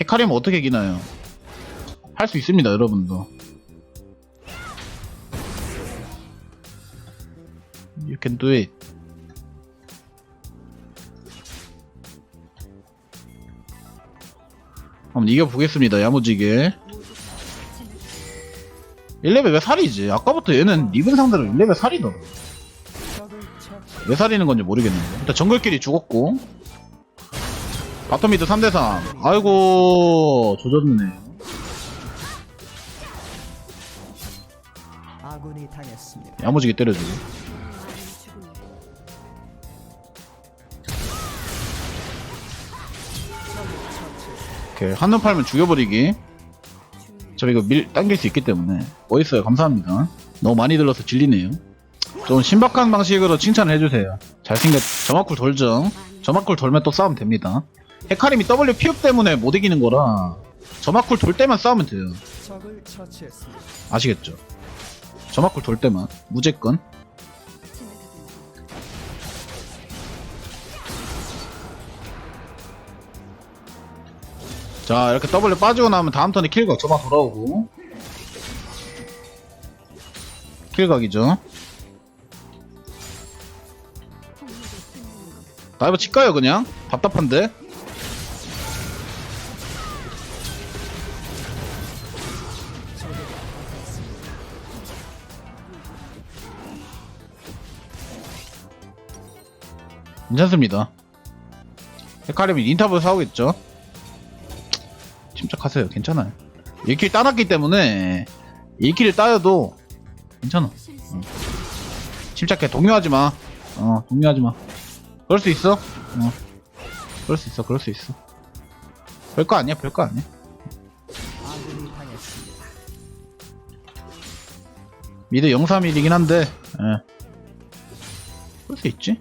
헤카림 어떻게 이기나요? 할 수 있습니다, 여러분도. You do it. 한번 이겨보겠습니다, 야무지게. 1레벨 왜 살이지? 아까부터 얘는 리븐 상대로 1레벨 살이더라. 왜 살이는 건지 모르겠는데. 일단 정글끼리 죽었고. 바텀 미드 3대3. 아이고, 조졌네. 아군이 당했습니다. 야무지게 때려주고. 오케이. 한눈 팔면 죽여버리기. 저 이거 밀, 당길 수 있기 때문에. 멋있어요. 감사합니다. 너무 많이 들러서 질리네요. 좀 신박한 방식으로 칭찬을 해주세요. 잘생겼, 점화쿨 돌정. 점화쿨 돌면 또 싸우면 됩니다. 헤카림이 W 피업 때문에 못 이기는 거라. 점화쿨 돌 때만 싸우면 돼요. 적을 처치했습니다. 아시겠죠? 점화쿨 돌 때만. 무조건. 자 이렇게 W 빠지고 나면 다음 턴에 킬각 저만 돌아오고 킬각이죠 다이버 칠까요 그냥? 답답한데? 괜찮습니다. 헤카림이 인터뷰 사오겠죠? 침착하세요. 괜찮아요. 1킬 따놨기 때문에 1킬을 따여도 괜찮아. 응. 침착해. 동요하지 마. 어 동요하지 마. 그럴 수 있어? 어. 그럴 수 있어. 그럴 수 있어. 별거 아니야. 별거 아니야. 미드 031이긴 한데 예. 그럴 수 있지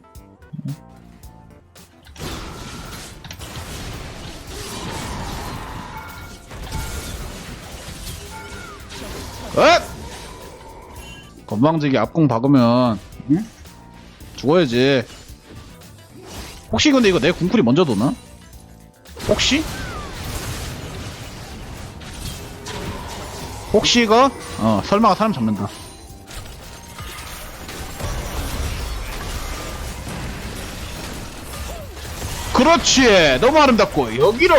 엇! 건방지게 앞공 박으면 응? 죽어야지 혹시 근데 이거 내 궁쿨이 먼저 도나? 혹시? 혹시 이거? 어 설마가 사람 잡는다 그렇지 너무 아름답고 여기로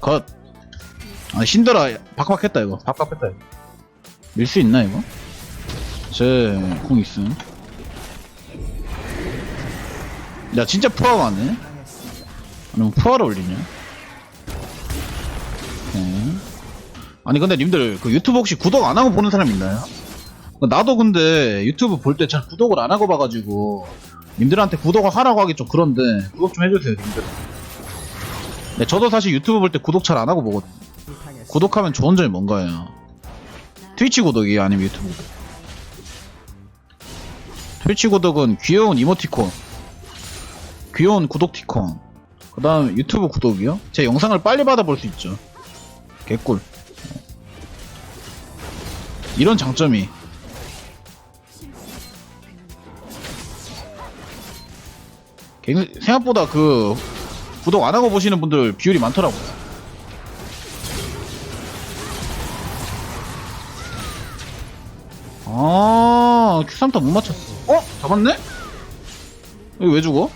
컷 아, 신더라 박박했다 이거 박박했다 이거 밀 수 있나 이거? 쟤궁 있음 야 진짜 푸아가 해? 당했습니다. 아니면 푸아를 올리냐? 네. 아니 근데 님들 그 유튜브 혹시 구독 안 하고 보는 사람 있나요? 나도 근데 유튜브 볼 때 잘 구독을 안 하고 봐가지고 님들한테 구독을 하라고 하기 좀 그런데 구독 좀 해주세요 님들 네 저도 사실 유튜브 볼 때 구독 잘 안 하고 보거든요. 구독하면 좋은 점이 뭔가요? 트위치 구독이 아니면 유튜브 구독. 트위치 구독은 귀여운 이모티콘, 귀여운 구독티콘. 그 다음 유튜브 구독이요? 제 영상을 빨리 받아볼 수 있죠. 개꿀. 이런 장점이. 개- 생각보다 그 구독 안 하고 보시는 분들 비율이 많더라고요. 아, 큐3타 못 맞췄어. 어? 잡았네? 이거 왜 죽어?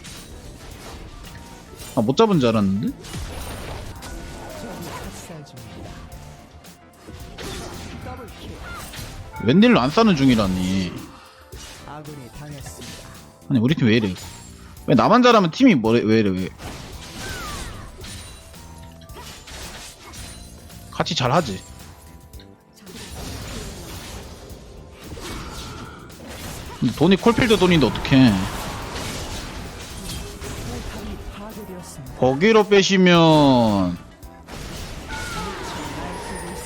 아, 못 잡은 줄 알았는데? 웬일로 안 싸는 중이라니. 아니, 우리 팀 왜 이래? 왜 나만 잘하면 팀이 뭐래, 왜 이래, 왜. 같이 잘하지. 돈이 콜필드 돈인데 어떡해. 거기로 빼시면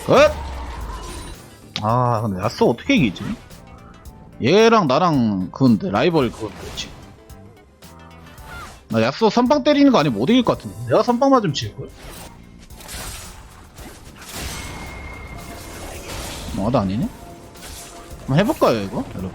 끝! 아 근데 야스 어떻게 이기지? 얘랑 나랑 그건데 라이벌 그건데 나 야스 선빵 때리는 거 아니면 못 이길 것 같은데 내가 선빵 맞으면 질걸? 뭐도 아니네? 한번 해볼까요 이거 여러분?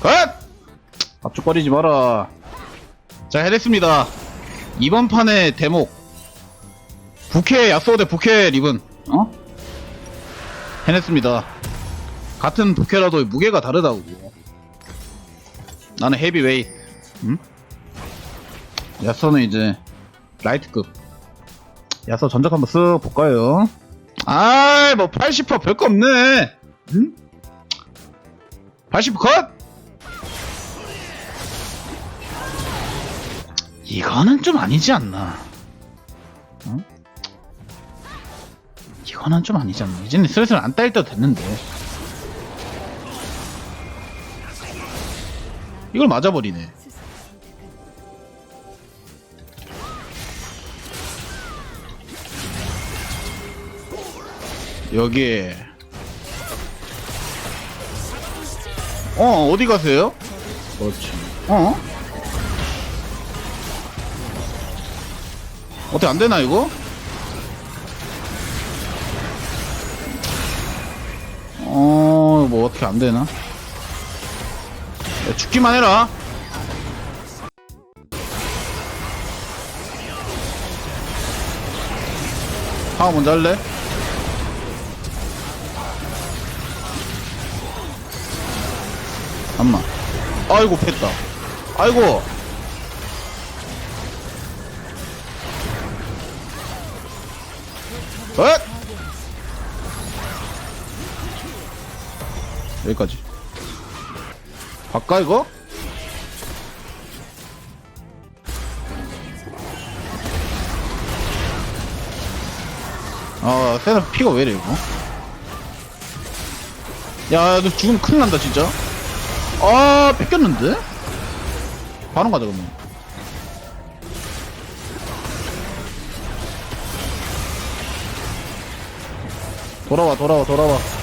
컷! 압축거리지 마라. 자, 해냈습니다. 이번 판의 대목. 부캐 야스오 대 부캐 리븐. 어? 해냈습니다. 같은 부캐라도 무게가 다르다고. 나는 헤비웨이. 응? 야스오는 이제 라이트급. 야스오 전적 한번 쓱 볼까요? 아이, 뭐 80% 별거 없네. 응? 80% 컷! 이거는 좀 아니지 않나? 어? 이거는 좀 아니지 않나? 이제는 슬슬 안 따일 때도 됐는데. 이걸 맞아버리네. 여기. 어, 어디 가세요? 그렇지. 어? 어떻게 안 되나, 이거? 어, 뭐, 어떻게 안 되나? 야, 죽기만 해라. 하나 먼저 할래? 잠만. 아이고, 팼다. 아이고. 여기까지. 바까, 이거? 아, 세나 피가 왜 이래, 이거? 야, 너 죽으면 큰일 난다, 진짜. 아, 뺏겼는데? 바로 가자, 그러면. 돌아와, 돌아와, 돌아와.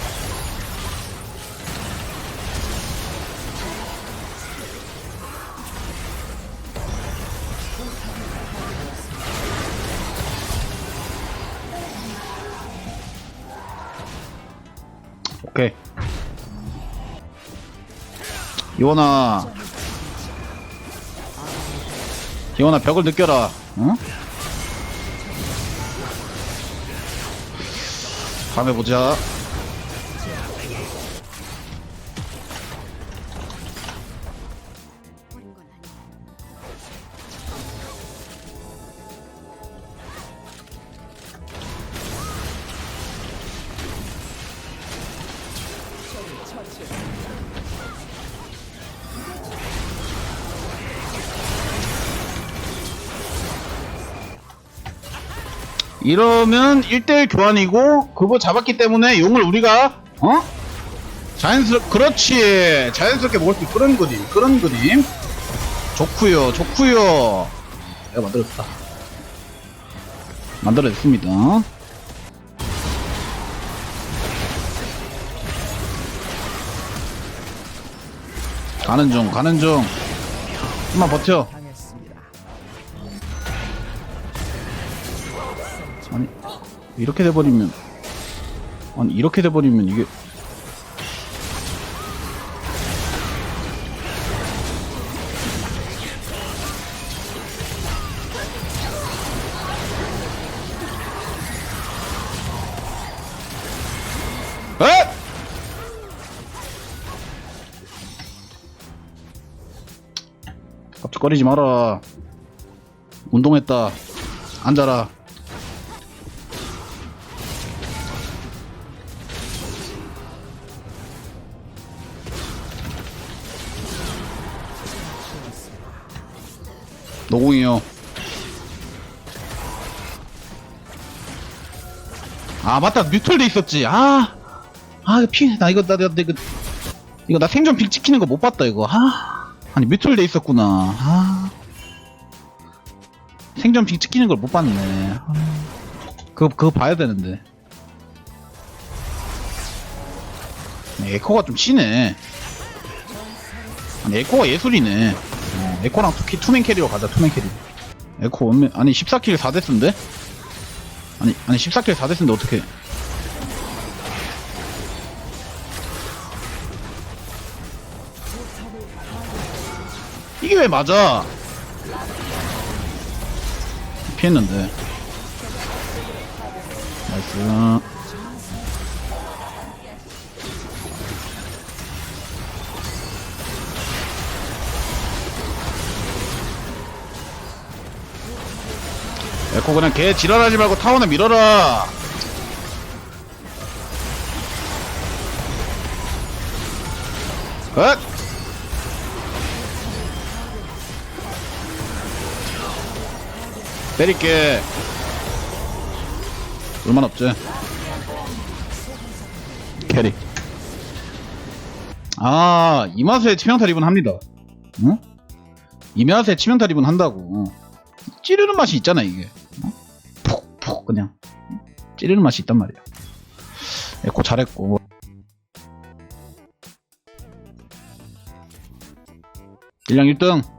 이원아. 이원아, 벽을 느껴라. 응? 다음에 보자. 이러면 1대1 교환이고 그거 잡았기 때문에 용을 우리가 어? 자연스럽 그렇지. 자연스럽게 먹을 수 있는 그런 그림 그런 그림 좋구요 좋구요. 내가 만들었다. 만들어냈습니다. 가는 중 가는 중. 좀만 버텨 이렇게 돼버리면 아니 이렇게 돼버리면 이게 에? 깝죽거리지 마라. 운동했다. 앉아라 노공이요. 아 맞다 뮤털 돼 있었지. 아, 아 이거 피, 나 이거 나, 나, 나 이거 이거 나 생존 픽 찍히는 거 못 봤다 이거. 아, 아니 뮤털 돼 있었구나. 아, 생존 픽 찍히는 걸 못 봤네. 아, 그거 그거 봐야 되는데. 에코가 좀 치네. 아니 에코가 예술이네. 어, 에코랑 투, 투맨 캐리로 가자 투맨 캐리 에코 원맨 아니 14킬 4데스인데? 아니 아니 14킬 4데스인데 어떻게 이게 왜 맞아? 피했는데. 나이스. 에코 그냥 걔 지랄하지 말고 타원에 밀어라. 컷! 때릴게. 얼만 없지? 캐리. 아, 이 맛에 치명타 리븐 합니다. 응? 이 맛에 치명타 리븐 한다고. 찌르는 맛이 있잖아, 이게. 그냥. 찌르는 맛이 있단 말이야. 에코 잘했고. 일량 1등.